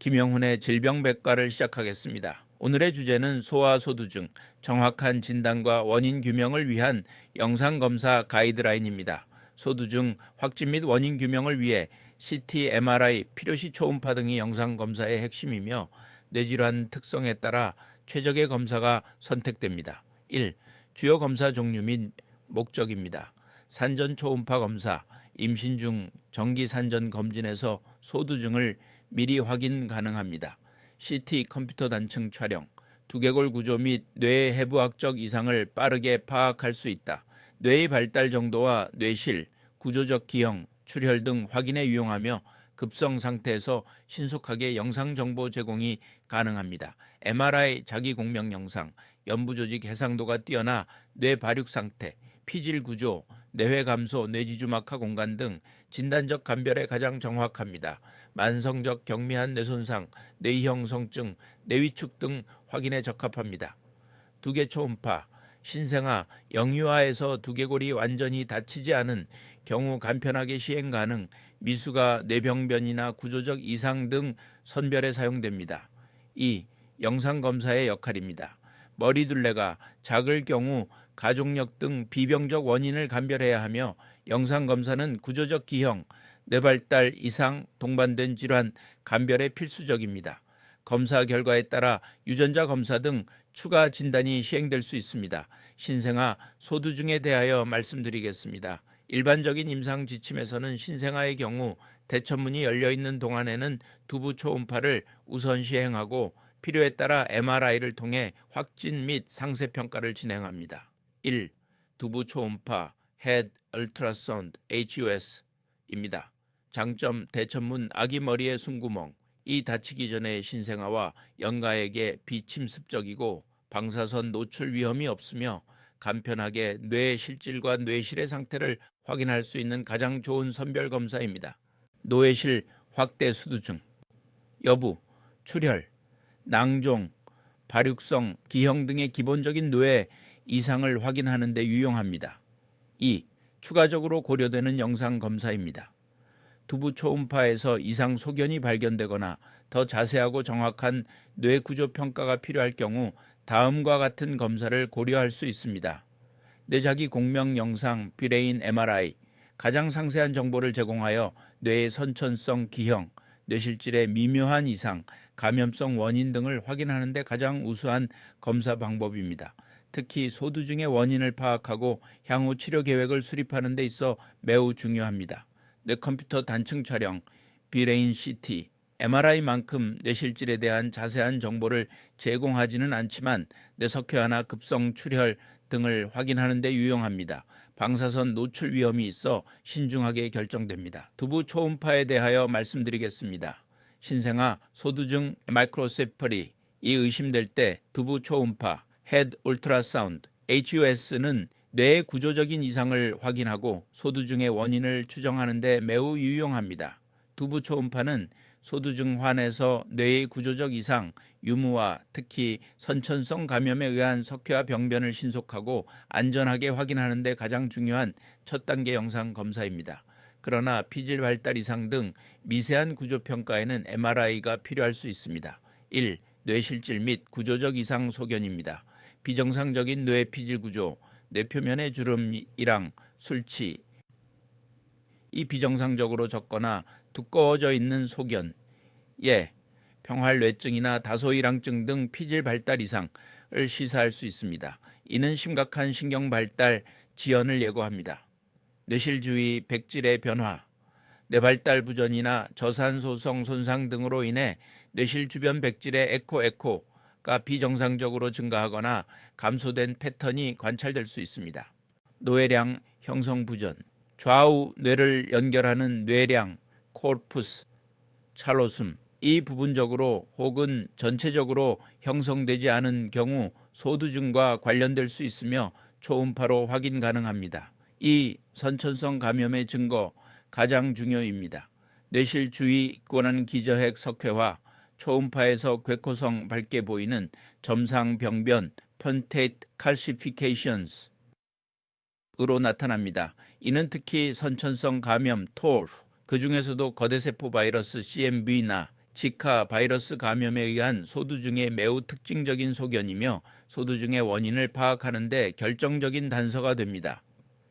김영훈의 질병백과를 시작하겠습니다. 오늘의 주제는 소아소두증 정확한 진단과 원인 규명을 위한 영상검사 가이드라인입니다. 소두증 확진 및 원인 규명을 위해 CT, MRI, 필요시 초음파 등이 영상검사의 핵심이며 뇌질환 특성에 따라 최적의 검사가 선택됩니다. 1. 주요 검사 종류 및 목적입니다. 산전 초음파 검사, 임신 중 정기 산전 검진에서 소두증을 미리 확인 가능합니다. CT 컴퓨터 단층 촬영, 두개골 구조 및 뇌의 해부학적 이상을 빠르게 파악할 수 있다. 뇌의 발달 정도와 뇌실, 구조적 기형, 출혈 등 확인에 유용하며 급성 상태에서 신속하게 영상 정보 제공이 가능합니다. MRI 자기 공명 영상, 연부 조직 해상도가 뛰어나 뇌 발육 상태, 피질 구조, 뇌회 감소, 뇌지주막하 공간 등 진단적 감별에 가장 정확합니다. 만성적 경미한 뇌손상, 뇌형 성증, 뇌위축 등 확인에 적합합니다. 두개 초음파, 신생아, 영유아에서 두개골이 완전히 닫히지 않은 경우 간편하게 시행 가능, 미수가 뇌병변이나 구조적 이상 등 선별에 사용됩니다. 2. 영상검사의 역할입니다. 머리둘레가 작을 경우 가족력 등 비병적 원인을 감별해야 하며 영상검사는 구조적 기형, 뇌발달 이상, 동반된 질환 감별에 필수적입니다. 검사 결과에 따라 유전자 검사 등 추가 진단이 시행될 수 있습니다. 신생아 소두증에 대하여 말씀드리겠습니다. 일반적인 임상 지침에서는 신생아의 경우 대천문이 열려 있는 동안에는 두부 초음파를 우선 시행하고 필요에 따라 MRI를 통해 확진 및 상세 평가를 진행합니다. 1. 두부 초음파 Head Ultrasound HUS입니다. 장점 대천문 아기 머리의 숨구멍 이 다치기 전의 신생아와 영가에게 비침습적이고 방사선 노출 위험이 없으며 간편하게 뇌 실질과 뇌실의 상태를 확인할 수 있는 가장 좋은 선별 검사입니다. 노예실 확대 수두증 여부, 출혈, 낭종, 발육성, 기형 등의 기본적인 뇌 이상을 확인하는 데 유용합니다. 2. 추가적으로 고려되는 영상 검사입니다. 두부 초음파에서 이상 소견이 발견되거나 더 자세하고 정확한 뇌 구조 평가가 필요할 경우 다음과 같은 검사를 고려할 수 있습니다. 뇌자기 공명 영상 비레인 MRI 가장 상세한 정보를 제공하여 뇌의 선천성 기형, 뇌실질의 미묘한 이상, 감염성 원인 등을 확인하는 데 가장 우수한 검사 방법입니다. 특히 소두증의 원인을 파악하고 향후 치료 계획을 수립하는 데 있어 매우 중요합니다. 뇌컴퓨터 단층 촬영, 비레인 CT, MRI만큼 뇌실질에 대한 자세한 정보를 제공하지는 않지만 뇌석회화나 급성 출혈 등을 확인하는 데 유용합니다. 방사선 노출 위험이 있어 신중하게 결정됩니다. 두부 초음파에 대하여 말씀드리겠습니다. 신생아 소두증 마이크로세퍼리 이 의심될 때 두부 초음파 헤드 울트라사운드 HUS는 뇌의 구조적인 이상을 확인하고 소두증의 원인을 추정하는 데 매우 유용합니다. 두부 초음파는 소두증 환에서 뇌의 구조적 이상, 유무와 특히 선천성 감염에 의한 석회와 병변을 신속하고 안전하게 확인하는 데 가장 중요한 첫 단계 영상 검사입니다. 그러나 피질 발달 이상 등 미세한 구조 평가에는 MRI가 필요할 수 있습니다. 1. 뇌실질 및 구조적 이상 소견입니다. 비정상적인 뇌 피질 구조, 뇌 표면의 주름이랑 술치, 이 비정상적으로 적거나 두꺼워져 있는 소견, 예, 평활뇌증이나 다소이랑증 등 피질 발달 이상을 시사할 수 있습니다. 이는 심각한 신경 발달 지연을 예고합니다. 뇌실 주위 백질의 변화, 뇌발달 부전이나 저산소성 손상 등으로 인해 뇌실 주변 백질의 에코 에코가 비정상적으로 증가하거나 감소된 패턴이 관찰될 수 있습니다. 노회량 형성 부전, 좌우 뇌를 연결하는 뇌량, 코르푸스, 찰로숨, 이 부분적으로 혹은 전체적으로 형성되지 않은 경우 소두증과 관련될 수 있으며 초음파로 확인 가능합니다. 이 선천성 감염의 증거 가장 중요입니다. 뇌실 주위 있고난 기저핵 석회화, 초음파에서 괴코성 밝게 보이는 점상 병변, 펀테이트 칼시피케이션스 으로 나타납니다. 이는 특히 선천성 감염, 토르, 그 중에서도 거대세포 바이러스 CMV나 지카 바이러스 감염에 의한 소두중의 매우 특징적인 소견이며 소두중의 원인을 파악하는 데 결정적인 단서가 됩니다.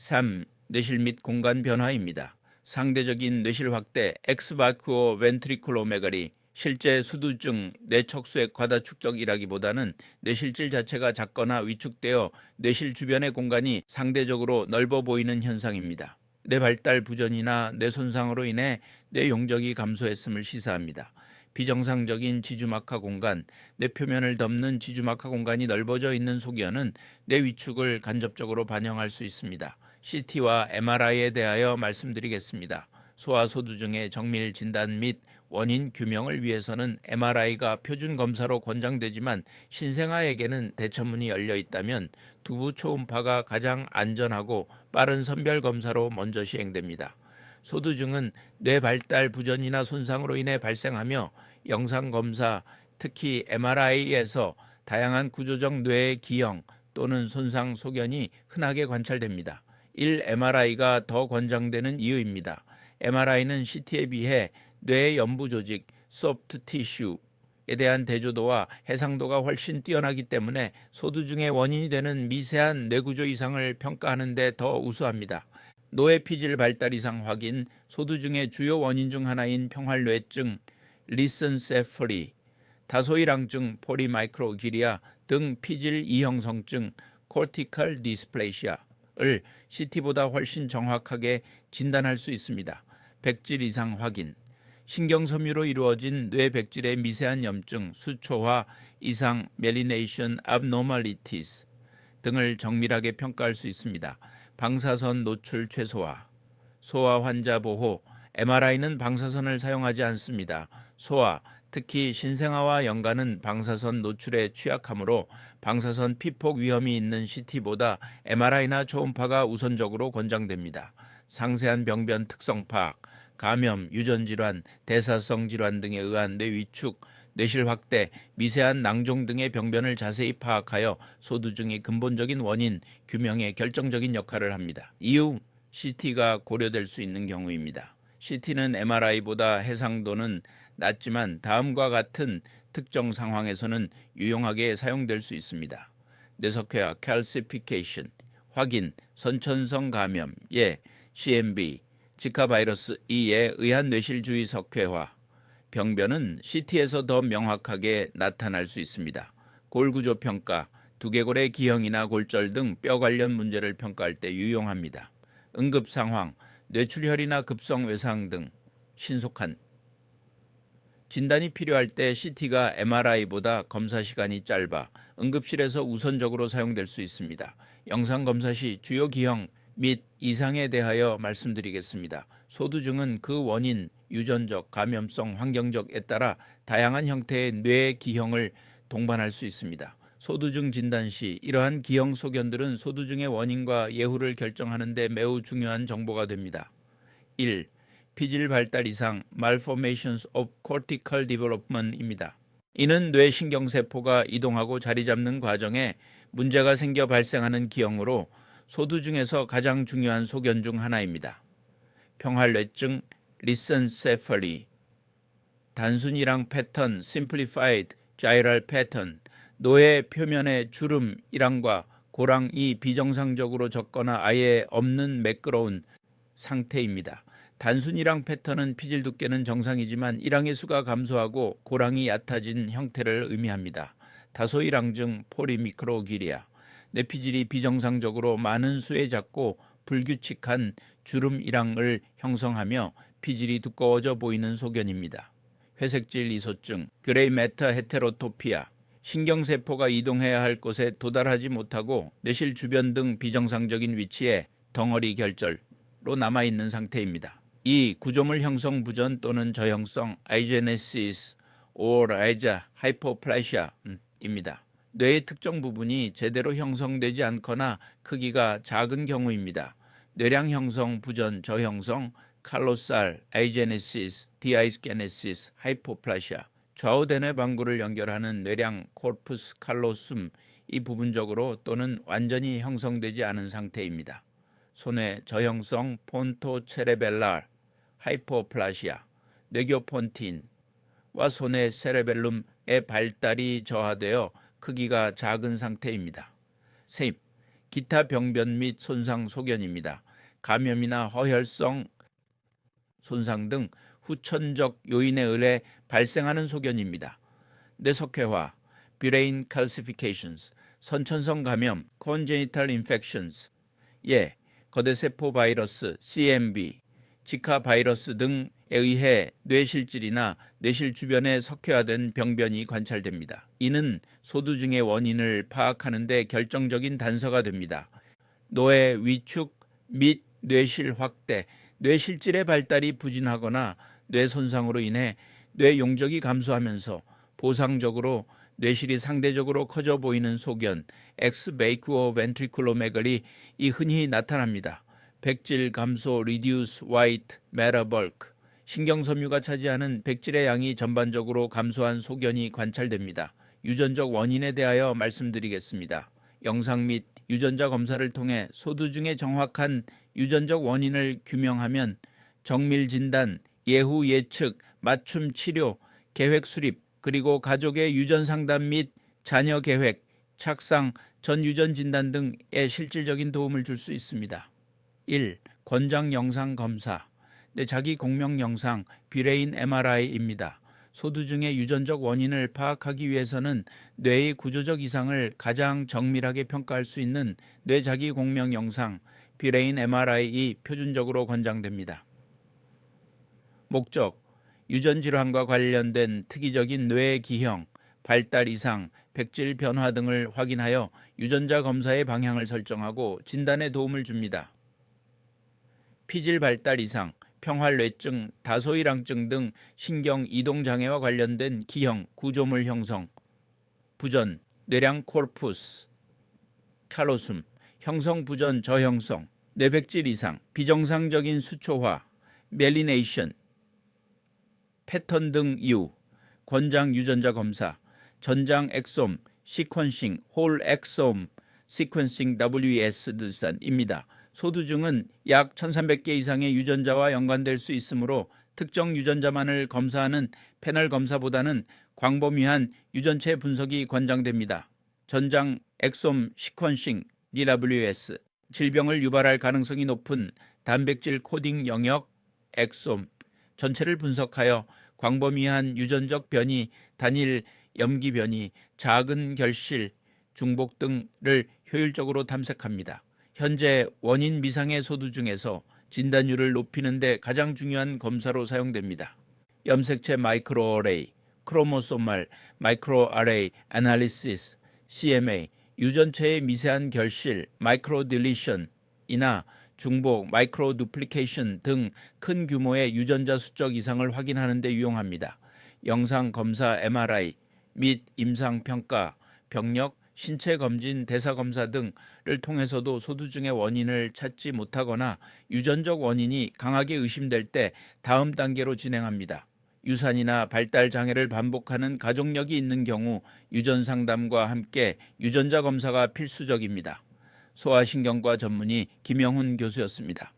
3. 뇌실 및 공간 변화입니다. 상대적인 뇌실 확대 엑스바쿠오 벤트리클로메가리 실제 수두증 뇌척수액 과다 축적이라기보다는 뇌실질 자체가 작거나 위축되어 뇌실 주변의 공간이 상대적으로 넓어 보이는 현상입니다. 뇌 발달 부전이나 뇌 손상으로 인해 뇌 용적이 감소했음을 시사합니다. 비정상적인 지주막하 공간, 뇌 표면을 덮는 지주막하 공간이 넓어져 있는 소견은 뇌 위축을 간접적으로 반영할 수 있습니다. CT와 MRI에 대하여 말씀드리겠습니다. 소아소두증의 정밀 진단 및 원인 규명을 위해서는 MRI가 표준 검사로 권장되지만 신생아에게는 대처문이 열려 있다면 두부 초음파가 가장 안전하고 빠른 선별 검사로 먼저 시행됩니다. 소두증은 뇌 발달 부전이나 손상으로 인해 발생하며 영상 검사, 특히 MRI에서 다양한 구조적 뇌의 기형 또는 손상 소견이 흔하게 관찰됩니다. 1MRI가 더 권장되는 이유입니다. MRI는 CT에 비해 뇌의 연부 조직, 소프트 티슈에 대한 대조도와 해상도가 훨씬 뛰어나기 때문에 소두중의 원인이 되는 미세한 뇌구조 이상을 평가하는 데 더 우수합니다. 노예 피질 발달 이상 확인, 소두중의 주요 원인 중 하나인 평활뇌증, 리슨세퍼리, 다소일항증, 포리마이크로기리아 등 피질 이형성증, 코티컬 디스플레이시아 를 CT보다 훨씬 정확하게 진단할 수 있습니다. 백질 이상 확인, 신경섬유로 이루어진 뇌 백질의 미세한 염증, 수초화, 이상, 멜리네이션, abnormalities 등을 정밀하게 평가할 수 있습니다. 방사선 노출 최소화, 소아 환자 보호, MRI는 방사선을 사용하지 않습니다. 소아, 특히 신생아와 연가는 방사선 노출에 취약하므로 방사선 피폭 위험이 있는 CT보다 MRI나 초음파가 우선적으로 권장됩니다. 상세한 병변 특성 파악, 감염, 유전 질환, 대사성 질환 등에 의한 뇌 위축, 뇌실 확대, 미세한 낭종 등의 병변을 자세히 파악하여 소두증의 근본적인 원인 규명에 결정적인 역할을 합니다. 이후 CT가 고려될 수 있는 경우입니다. CT는 MRI보다 해상도는 낮지만 다음과 같은 특정 상황에서는 유용하게 사용될 수 있습니다. 뇌석회화 calcification, 확인, 선천성 감염, 예, CMV, 지카 바이러스 2에 의한 뇌실주의 석회화, 병변은 CT에서 더 명확하게 나타날 수 있습니다. 골구조 평가, 두개골의 기형이나 골절 등 뼈 관련 문제를 평가할 때 유용합니다. 응급 상황, 뇌출혈이나 급성 외상 등 신속한 진단이 필요할 때 CT가 MRI보다 검사 시간이 짧아 응급실에서 우선적으로 사용될 수 있습니다. 영상 검사 시 주요 기형 및 이상에 대하여 말씀드리겠습니다. 소두증은 그 원인, 유전적, 감염성, 환경적에 따라 다양한 형태의 뇌 기형을 동반할 수 있습니다. 소두증 진단 시 이러한 기형 소견들은 소두증의 원인과 예후를 결정하는 데 매우 중요한 정보가 됩니다. 1. 피질 발달 이상 malformations of cortical development입니다. 이는 뇌 신경세포가 이동하고 자리 잡는 과정에 문제가 생겨 발생하는 기형으로 소두 중에서 가장 중요한 소견 중 하나입니다. 평활뇌증, 리센세펄리, 단순이랑 패턴, simplified, gyral pattern, 노의 표면의 주름, 이랑과 고랑이 비정상적으로 적거나 아예 없는 매끄러운 상태입니다. 단순 이랑 패턴은 피질 두께는 정상이지만 이랑의 수가 감소하고 고랑이 얕아진 형태를 의미합니다. 다소 이랑증 포리미크로기리아 뇌피질이 비정상적으로 많은 수에 작고 불규칙한 주름 이랑을 형성하며 피질이 두꺼워져 보이는 소견입니다. 회색질 이소증, 그레이 메타 헤테로토피아, 신경세포가 이동해야 할 곳에 도달하지 못하고 뇌실 주변 등 비정상적인 위치에 덩어리 결절로 남아있는 상태입니다. 이 구조물 형성 부전 또는 저형성 아이제네시스 오라이자 하이포플라시아입니다. 뇌의 특정 부분이 제대로 형성되지 않거나 크기가 작은 경우입니다. 뇌량 형성 부전 저형성 칼로살, 아이제네시스, 디아이스케네시스, 하이포플라시아, 좌우대뇌 방구를 연결하는 뇌량 코르푸스 칼로숨 이 부분적으로 또는 완전히 형성되지 않은 상태입니다. 손의 저형성 폰토체레벨랄, 하이포플라시아, 뇌교폰틴, 뇌와 손의 세레벨룸의 발달이 저하되어 크기가 작은 상태입니다. 세입, 기타 병변 및 손상 소견입니다. 감염이나 허혈성 손상 등 후천적 요인에 의해 발생하는 소견입니다. 뇌석회화, brain calcifications, 선천성 감염, congenital infections, 예, 거대세포 바이러스, CMV, 지카 바이러스 등에 의해 뇌실질이나 뇌실 주변에 석회화된 병변이 관찰됩니다. 이는 소두증의 원인을 파악하는 데 결정적인 단서가 됩니다. 노의 위축 및 뇌실 확대, 뇌실질의 발달이 부진하거나 뇌 손상으로 인해 뇌 용적이 감소하면서 보상적으로 뇌실이 상대적으로 커져 보이는 소견, 엑스베이쿠어 벤트리클로메갈이 이 흔히 나타납니다. 백질 감소, white matter bulk, 신경섬유가 차지하는 백질의 양이 전반적으로 감소한 소견이 관찰됩니다. 유전적 원인에 대하여 말씀드리겠습니다. 영상 및 유전자 검사를 통해 소두 중의 정확한 유전적 원인을 규명하면 정밀 진단, 예후 예측, 맞춤 치료, 계획 수립, 그리고 가족의 유전 상담 및 자녀 계획, 착상, 전 유전 진단 등에 실질적인 도움을 줄 수 있습니다. 1. 권장 영상 검사. 내 자기 공명 영상 비레인 MRI입니다. 소두중의 유전적 원인을 파악하기 위해서는 뇌의 구조적 이상을 가장 정밀하게 평가할 수 있는 뇌 자기 공명 영상 비레인 MRI이 표준적으로 권장됩니다. 목적 유전 질환과 관련된 특이적인 뇌 기형, 발달 이상, 백질 변화 등을 확인하여 유전자 검사의 방향을 설정하고 진단에 도움을 줍니다. 피질 발달 이상, 평활뇌증, 다소일항증 등 신경 이동 장애와 관련된 기형, 구조물 형성, 부전, 뇌량 코르푸스, 칼로숨, 형성 부전 저형성, 뇌백질 이상, 비정상적인 수초화, 멜리네이션, 패턴 등 이유, 권장 유전자 검사, 전장 엑솜, 시퀀싱, 홀 엑솜, 시퀀싱 WES 등입니다. 소두증은 약 1300개 이상의 유전자와 연관될 수 있으므로 특정 유전자만을 검사하는 패널 검사보다는 광범위한 유전체 분석이 권장됩니다. 전장 엑솜 시퀀싱 DWS 질병을 유발할 가능성이 높은 단백질 코딩 영역 엑솜 전체를 분석하여 광범위한 유전적 변이, 단일 염기 변이, 작은 결실, 중복 등을 효율적으로 탐색합니다. 현재 원인 미상의 소두 중에서 진단율을 높이는 데 가장 중요한 검사로 사용됩니다. 염색체 마이크로 어레이, 크로모소말 마이크로 아레이 애널리시스, CMA, 유전체의 미세한 결실, 마이크로 딜리션이나 중복, 마이크로 두플리케이션 등 큰 규모의 유전자 수적 이상을 확인하는 데 유용합니다. 영상 검사 MRI 및 임상 평가, 병력, 신체 검진, 대사 검사 등을 통해서도 소두증의 원인을 찾지 못하거나 유전적 원인이 강하게 의심될 때 다음 단계로 진행합니다. 유산이나 발달 장애를 반복하는 가족력이 있는 경우 유전 상담과 함께 유전자 검사가 필수적입니다. 소아신경과 전문의 김영훈 교수였습니다.